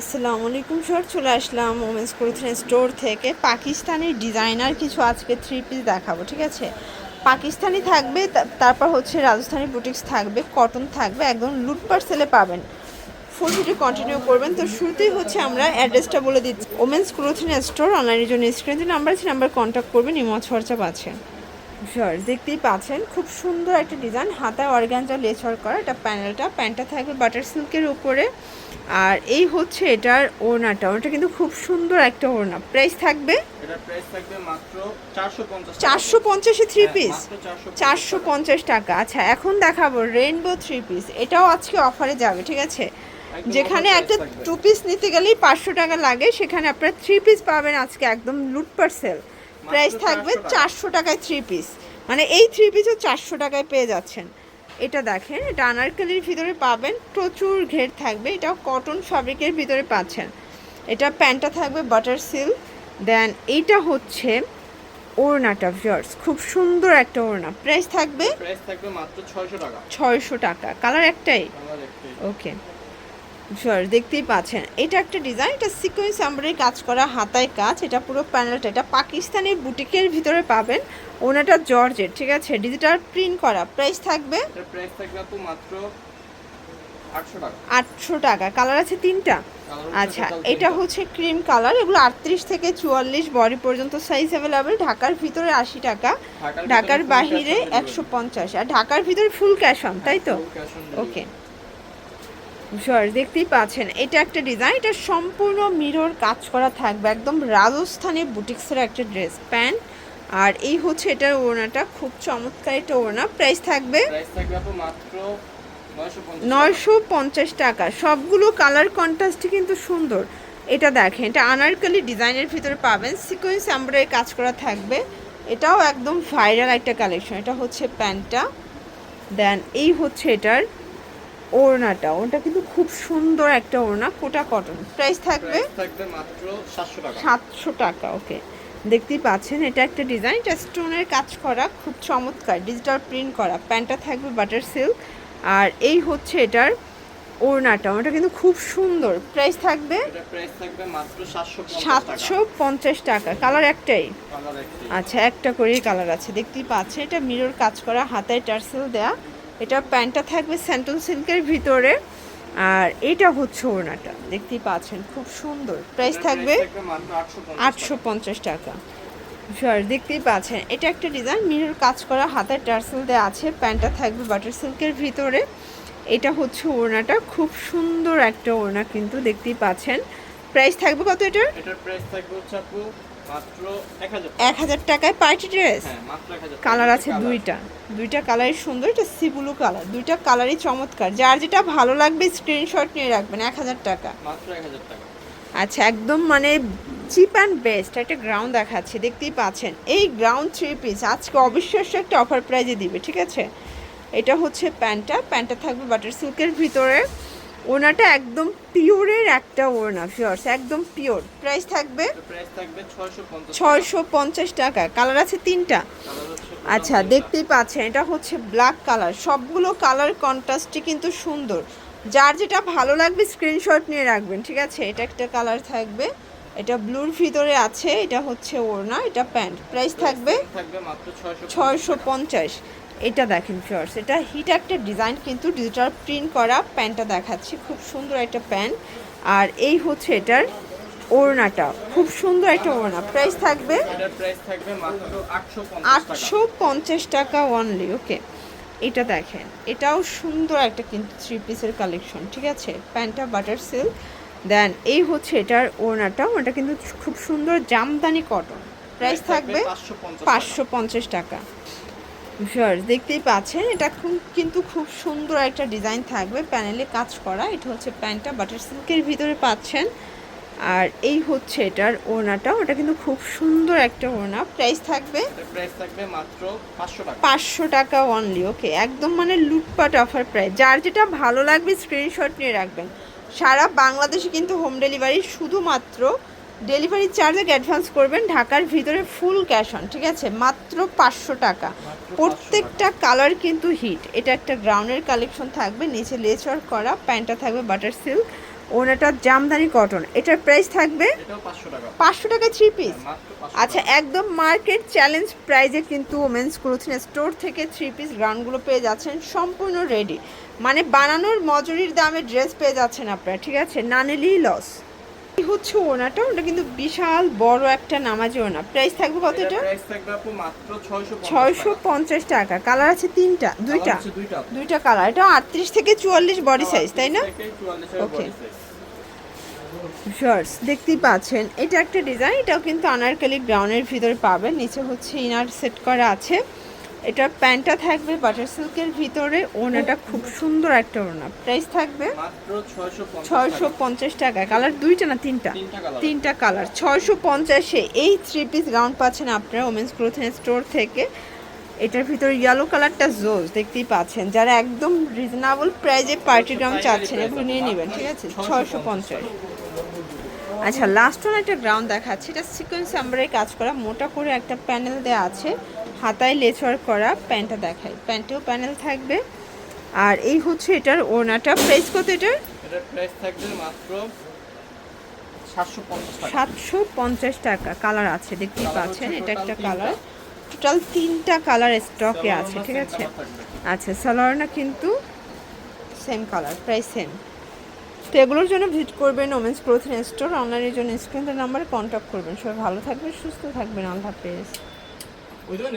আসসালামু আলাইকুম, স্যার। চলে আসলাম ওমেন্স ক্লোথিং স্টোর থেকে। পাকিস্তানি ডিজাইনার কিছু আজকে থ্রি পিস দেখাবো, ঠিক আছে? পাকিস্তানি থাকবে তারপর হচ্ছে রাজস্থানি বুটিক্স থাকবে কটন থাকবে, একদম লুট পার্সেলে পাবেন। ফুল ভিডিও কন্টিনিউ করবেন। তো শুরুতেই হচ্ছে আমরা অ্যাড্রেসটা বলে দিচ্ছি। ওমেন্স ক্লোথিং স্টোর অনলাইনের জন্য স্ক্রিনে নাম্বার আছে নাম্বার কন্ট্যাক্ট করবেন ইমজ খরচা পাচ্ছেন শিওর দেখতেই পাচ্ছেন খুব সুন্দর একটা ডিজাইন হাতায় অর্গানজা লেচর করা এটা প্যানেলটা প্যান্টটা থাকবে বাটার সিল্কের উপরে। আর এই হচ্ছে এটার ওড়নাটা। ওটা কিন্তু খুব সুন্দর একটা ওড়না। প্রাইস থাকবে? এটার প্রাইস থাকবে মাত্র 450 চারশো পঞ্চাশে থ্রি পিস চারশো পঞ্চাশ টাকা। আচ্ছা এখন দেখাবো রেইনবো থ্রি পিস এটাও আজকে অফারে যাবে ঠিক আছে? যেখানে একটা টু পিস নিতে গেলেই পাঁচশো টাকা লাগে। সেখানে আপনারা থ্রি পিস পাবেন আজকে একদম লুট পার্সেল প্রাইস থাকবে চারশো টাকায় থ্রি পিস মানে এই থ্রি পিসও চারশো টাকায় পেয়ে যাচ্ছেন। এটা দেখেন এটা আনারকালির ভিতরে পাবেন প্রচুর ঘের থাকবে এটাও কটন ফ্যাব্রিকের ভিতরে পাচ্ছেন। এটা প্যান্টটা থাকবে বাটার সিল্ক দেন এইটা হচ্ছে ওড়নাটা ভিউয়ার্স খুব সুন্দর একটা ওড়না। প্রাইস থাকবে প্রাইস থাকবে মাত্র 600 টাকা। ছয়শো টাকা। কালার একটাই? ওকে শিওর দেখতেই পাচ্ছেন। এটা একটা ডিজাইন এটা সিকোয়েন্স এমব্রয়ডারি কাজ করা হাতায় কাজ। এটা পুরো প্যানেলটা এটা পাকিস্তানি বুটিকের ভিতরে পাবেন। ওনাটা জর্জের ঠিক আছে? ডিজিটাল প্রিন্ট করা। প্রাইস থাকবে? প্রাইস থাকবে আপু মাত্র 800 টাকা। আটশো টাকা। কালার আছে তিনটা? আচ্ছা এটা হচ্ছে ক্রিম কালার এগুলো আটত্রিশ থেকে চুয়াল্লিশ বডি পর্যন্ত সাইজ অ্যাভেলেবেল ঢাকার ভিতরে আশি টাকা। ঢাকার বাহিরে একশো পঞ্চাশ। আর ঢাকার ভিতরে ফুল ক্যাশ অন তাই তো। ওকে শিওর দেখতেই পাচ্ছেন এটা একটা ডিজাইন এটা সম্পূর্ণ মিরর কাজ করা থাকবে একদম রাজস্থানী বুটিক্সের একটা ড্রেস প্যান্ট আর এই হচ্ছে এটার ওড়নাটা খুব চমৎকার একটা ওড়না প্রাইস থাকবে প্রাইস থাকবে আপু মাত্র 950 নয়শো পঞ্চাশ টাকা সবগুলো কালার কন্ট্রাস্টই কিন্তু সুন্দর। এটা দেখেন এটা আনারকলি ডিজাইনের ভিতরে পাবেন সিকোয়েন্স এমব্রয়ডারি কাজ করা থাকবে এটাও একদম ভাইরাল একটা কালেকশন এটা হচ্ছে প্যান্টটা দেন এই হচ্ছে এটার ওড়নাটা ওটা কিন্তু খুব সুন্দর একটা ওড়না কোটা কটন প্রাইস থাকবে? থাকবে মাত্র 700 টাকা। সাতশো টাকা ওকে দেখতেই পাচ্ছেন এটা একটা ডিজাইন এটা স্টোনের কাজ করা খুব চমৎকার ডিজিটাল প্রিন্ট করা। প্যান্টটা থাকবে বাটার সিল্ক আর এই হচ্ছে এটার ওড়নাটা ওটা কিন্তু খুব সুন্দর। প্রাইস থাকবে? এটার প্রাইস থাকবে মাত্র 750 টাকা। সাতশো পঞ্চাশ টাকা কালার একটাই? কালার একটাই। আচ্ছা একটা করেই কালার আছে। দেখতেই পাচ্ছেন এটা মিরর কাজ করা হাতায় টার্সেল দেয়া। এটা প্যান্টটা থাকবে স্যান্টন সিল্কের ভিতরে। আর এটা হচ্ছে ওড়নাটা। দেখতেই পাচ্ছেন, খুব সুন্দর। প্রাইস থাকবে price থাকবে মাত্র 850 আটশো পঞ্চাশ টাকা। শিওর দেখতেই পাচ্ছেন। এটা একটা ডিজাইন মিরর কাজ করা হাতের টার্সেল দেওয়া আছে, প্যান্টটা থাকবে বাটার সিল্কের ভিতরে। এটা হচ্ছে ওড়নাটা, খুব সুন্দর একটা ওড়না কিন্তু দেখতেই পাচ্ছেন। প্রাইস থাকবে কত এটার? এটার প্রাইস থাকবে হচ্ছে আপু মাত্র 1000 এক হাজার টাকায় পার্টি ড্রেস? হ্যাঁ মাত্র 1000 কালার আছে দুইটা দুইটা। কালারই সুন্দর এটা সি ব্লু কালার। দুইটা কালারই চমৎকার। যার যেটা ভালো লাগবে স্ক্রিনশট নিয়ে রাখবেন এক হাজার টাকা। মাত্র 1000 টাকা। আচ্ছা একদম মানে চিপ অ্যান্ড বেস্ট একটা গ্রাউন্ড দেখাচ্ছে দেখতেই পাচ্ছেন। এই গ্রাউন্ড থ্রি পিস আজকে অবিশ্বাস্য একটা অফার প্রাইজে দিবে ঠিক আছে? এটা হচ্ছে প্যান্টটা প্যান্টটা থাকবে বাটার সিল্কের ভিতরে। ওনাটা একদম পিওরের একটা ওড়না ফিওর্স একদম পিওর। প্রাইস থাকবে? এটার প্রাইস থাকবে 650 ছয়শো পঞ্চাশ টাকা। কালার আছে তিনটা? আচ্ছা দেখতেই পাচ্ছেন এটা হচ্ছে ব্ল্যাক কালার সবগুলো কালার কন্ট্রাস্টই কিন্তু সুন্দর। যার যেটা ভালো লাগবে স্ক্রিনশট নিয়ে রাখবেন ঠিক আছে? এটা একটা কালার থাকবে। এটা ব্লুর ভিতরে আছে এটা হচ্ছে ওড়না এটা প্যান্ট প্রাইস থাকবে থাকবে মাত্র 650 ছয়শো পঞ্চাশ। এটা দেখেন ফিওর্স এটা হিট একটা ডিজাইন কিন্তু ডিজিটাল প্রিন্ট করা প্যান্টটা দেখাচ্ছি। খুব সুন্দর একটা প্যান্ট। আর এই হচ্ছে এটার ওড়নাটা। খুব সুন্দর একটা ওড়না। প্রাইস থাকবে এটার প্রাইস থাকবে মাত্র 850 টাকা। আটশো পঞ্চাশ টাকা অনলি ওকে এটা দেখেন এটাও সুন্দর একটা কিন্তু থ্রি পিসের কালেকশন ঠিক আছে? প্যান্টটা বাটার সিল্ক দেন এই হচ্ছে এটার ওড়নাটা ওটা কিন্তু খুব সুন্দর জামদানি কটন প্রাইস থাকবে পাঁচশো পঞ্চাশ টাকা। শিওর দেখতেই পাচ্ছেন এটা খুব- কিন্তু খুব সুন্দর একটা ডিজাইন থাকবে প্যানেলে কাজ করা এটা হচ্ছে প্যান্টটা বাটার সিল্কের ভিতরে পাচ্ছেন আর এই হচ্ছে এটার ওড়নাটা ওটা কিন্তু খুব সুন্দর একটা ওড়না প্রাইস থাকবে? প্রাইস থাকবে মাত্র 500 টাকা। পাঁচশো টাকা অনলি ওকে একদম মানে লুটপাট অফার প্রাইস যার যেটা ভালো লাগবে স্ক্রিনশট নিয়ে রাখবেন সারা বাংলাদেশে কিন্তু হোম ডেলিভারি শুধুমাত্র ডেলিভারি চার্জ অ্যাডভান্স করবেন ঢাকার ভিতরে ফুল ক্যাশ অন ঠিক আছে? মাত্র পাঁচশো টাকা। প্রত্যেকটা কালার কিন্তু হিট। এটা একটা গ্রাউন্ডের কালেকশন থাকবে নিচে লেচর করা প্যান্টটা থাকবে বাটার সিল্ক ওনাটা জামদানি কটন। এটার প্রাইস থাকবে পাঁচশো টাকা। থ্রি পিস আচ্ছা একদম মার্কেট চ্যালেঞ্জ প্রাইজে কিন্তু ওমেন্স ক্লোথিং স্টোর থেকে থ্রি পিস গ্রাউন্ডগুলো পেয়ে যাচ্ছেন সম্পূর্ণ রেডি মানে বানানোর মজুরির দামে ড্রেস পেয়ে যাচ্ছেন আপনারা ঠিক আছে? না নিলেই লস। হচ্ছে ওনাটা ওটা কিন্তু বিশাল বড় একটা নামাজি ওনা প্রাইস থাকবে কত এটা ছয়শো পঞ্চাশ টাকা। কালার আছে তিনটা দুইটা? দুইটা কালার এটা আটত্রিশ থেকে চুয়াল্লিশ বডি সাইজ তাই না? ওকে শর্টস দেখতেই পাচ্ছেন। এটা একটা ডিজাইন এটাও কিন্তু আনারকালি গ্রাউন্ডের ভিতরে পাবেন নিচে হচ্ছে ইনার সেট করা আছে। এটার প্যান্টটা থাকবে বাটার সিল্কের ভিতরে ওনাটা খুব সুন্দর একটা ওনা প্রাইস থাকবে ছয়শো পঞ্চাশ টাকা। কালার দুইটা না তিনটা? তিনটা কালার ছয়শো পঞ্চাশে এই থ্রি পিস গাউন পাচ্ছেন আপনারা ওমেন্স ক্লোথিং স্টোর থেকে। এটার ভিতরে ইয়েলো কালারটা জোজ দেখতেই পাচ্ছেন। যারা একদম রিজনেবল প্রাইজে পার্টি গাউন চাচ্ছেন এগুলো নিয়ে নেবেন ঠিক আছে? ছয়শো পঞ্চাশ। আচ্ছা লাস্ট ওয়ান একটা গ্রাউন্ড দেখাচ্ছে। এটা সিকোয়েন্স আমরাই কাজ করা। মোটা করে একটা প্যানেল দেওয়া আছে। হাতায় লেচওয়ার করা প্যান্টটা দেখায় প্যান্টেও প্যানেল থাকবে। আর এই হচ্ছে এটার ওনাটা প্রাইস কত এটার? এটার প্রাইস থাকবে মাত্র সাতশো পঞ্চাশ টাকা। কালার আছে দেখতেই পাচ্ছেন এটা একটা কালার। টোটাল তিনটা কালার স্টকে আছে ঠিক আছে? আচ্ছা সালোয়ারনা কিন্তু সেম কালার প্রায় সেম তো এগুলোর জন্য ভিজিট করবেন ওমেন্স ক্লোথিং স্টোর অনলাইনের জন্য স্ক্রিনের নাম্বারে কন্ট্যাক্ট করবেন। সবাই ভালো থাকবেন সুস্থ থাকবেন। আল্লাহ হাফেজ। ওই জন্য